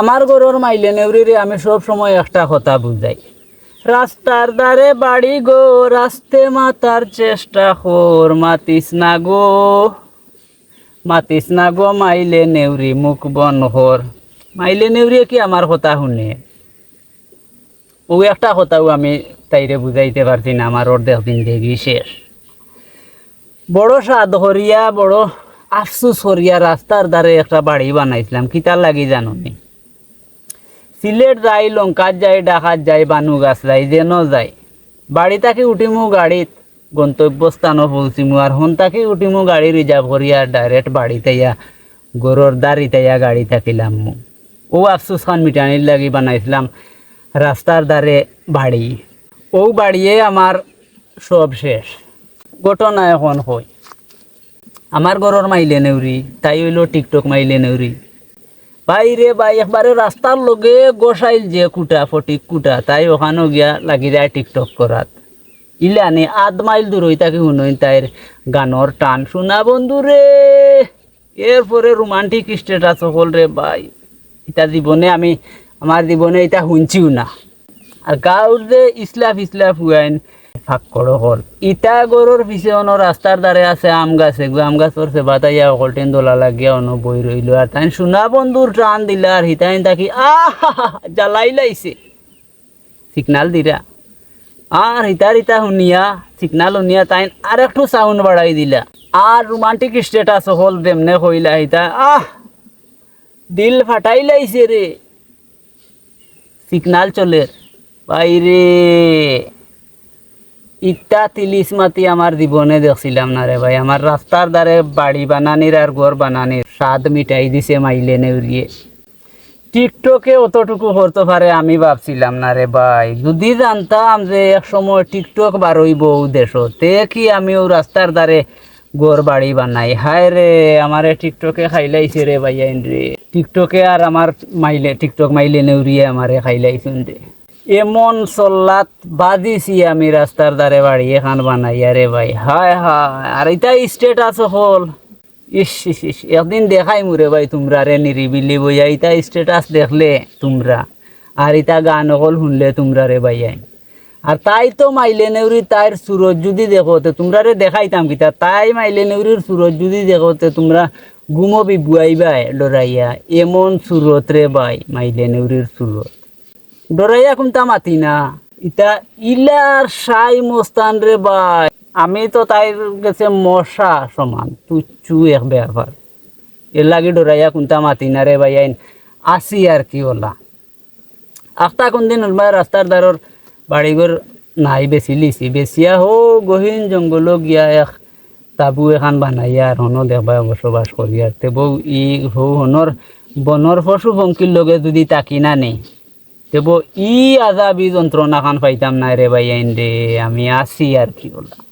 আমার গরুর মাইলে নেউরিরে আমি সব সময় একটা কথা বুঝাই। রাস্তার ধারে বাড়ি গো, রাস্তে মাতার চেষ্টা কর, মাতিস না গো। মাতিস না গো, মাইলে নেউরি মুখ বন হর। মাইলে নেউরিয়ে কি আমার কথা শুনে? ও একটা কথাও আমি তাইরে বুঝাইতে পারছি না, আমার অর্ধেক দিন দেখি শেষ। বড় সাদ হরিয়া, বড় আফসুস হরিয়া রাস্তার ধারে একটা বাড়ি বানাইছিলাম কিতার লাগি জানো নি? সিলেট যাই, লঙ্কাত যাই, ডাকাত যাই, বানু গাছ যাই, যেন যাই। বাড়ি থাকি উঠিমু গাড়িত গন্তব্যস্থানও পৌঁছিমু আর হন থাকি উঠিমু গাড়ি রিজার্ভ করিয়া ডাইরেক্ট বাড়িতে ইয়া গরুর দাঁড়িতে ইয়া গাড়ি থাকিলাম মু ও আফসুস খান মিটানির লাগি বানাইছিলাম রাস্তার ধারে বাড়ি। ও বাড়িয়ে আমার সব শেষ। ঘটনা এখন হই আমার ঘরের মাইলে নেউরি তাই হইল টিকটক মাইলে নেউরি ভাই রে ভাই, একবারে রাস্তার লগে গোসাইল যে কুটা ফটিক কুটা, তাই ওখানেও গিয়া লাগি যায় টিকটক করাত। ইলানি আধ মাইল দূর হই তাকে শুনই তাইর গানর টান শোনা বন্ধু রে। এরপরে রোমান্টিক স্টেটাস হল রে ভাই। এটা জীবনে আমি আমার জীবনে এটা শুনছিও না। আর গাঁৱৰ যে ইছলাফ ইছলাফ হুৱাইন ফাঁক করো হল। ইটা গরুর পিছে অন রাস্তার ধারে আছে আম গাছ। এগুলো আম গাছর সে বাতাইয়া অকলটেন দোলা লাগিয়া অন বই রইল আর তাই সোনা বন্ধুর টান দিলা আর হিতাইন তাকি, আহ, জ্বালাই লাইছে সিগনাল দিরা আর হিতা হিতা শুনিয়া সিগনাল শুনিয়া তাই আর একটু সাউন্ড বাড়াই দিলা। আর রোমান্টিক স্টেটাস হল দেমনে কইলা হিতা আহ, দিল ফাটাই লাইছে রে সিগনাল চলে। বাইরে ইটা তিলিশ মাতি আমার জীবনে দেখছিলাম না রে ভাই। আমার রাস্তার ধারে বাড়ি বানানির আর ঘর বানানির স্বাদ মিটাই দিছে মাইলে নেউরিয়ে টিকটকে অতটুকু করতে পারে আমি ভাবছিলাম না রে ভাই। যদি জানতাম যে এক সময় টিকটক বারইব দেশ তে কি আমি ও রাস্তার ধারে ঘর বাড়ি বানাই। হায় রে আমারে টিকটকে খাইলাইছে রে ভাই আইন রে টিকটকে আর আমার মাইলে, টিকটক মাইলে নেউরিয়ে আমারে খাইলাইছুন রে এমন চল্লাত বাজিছি আমি রাস্তার ধারে বাড়ি, এখান বানাইয়া রে ভাই, হায় হায়, আর এটা স্টেটাস হল। ইস ইস ইস, একদিন দেখাই মুরে ভাই তোমরা, রে নিরিবিলি বইয়া ইটা স্টেটাস দেখলে তোমরা। আর ইটা গান হল শুনলে তোমরা রে ভাই আর তাই তো মাইলে নেউরি তাইর সুরজ যদি দেখোতে তোমরা রে দেখাইতাম কিতা তাই মাইলে নেউরির সুরজ যদি দেখোতে তোমরা ঘুমবি বুয়াইবাই ডরাইয়া এমন সুরত রে ভাই মাইলে নেউরির সুরত। ডরাইয়া কোনটা মাতি না। ইটা ইলার সাই মস্তান রে ভাই। আমি তো তাইর গেছে মশা সমান, তুচ্ছু এক ব্যাপার। এর লাগে ডরাইয়া কোনটা মাতি না রে ভাই, আইন আসি আর কি ওলা। আখটা কোনদিন ওলমায় রাস্তার দ্বারর বাড়িঘর নাই, বেশি লিছি বেছিয়া হো গহীন জঙ্গল গিয়া এক তাবু এখান বানাইয়া আর হনো দেখবা বসবাস করি। আর ই হো হনর বনর পশু পঙ্কির লগে যদি তাকি না নেই। তেবো ই আজাবি যন্ত্রণা খান পাইতাম না রে ভাই আইন রে আমি আসি আর কি বলা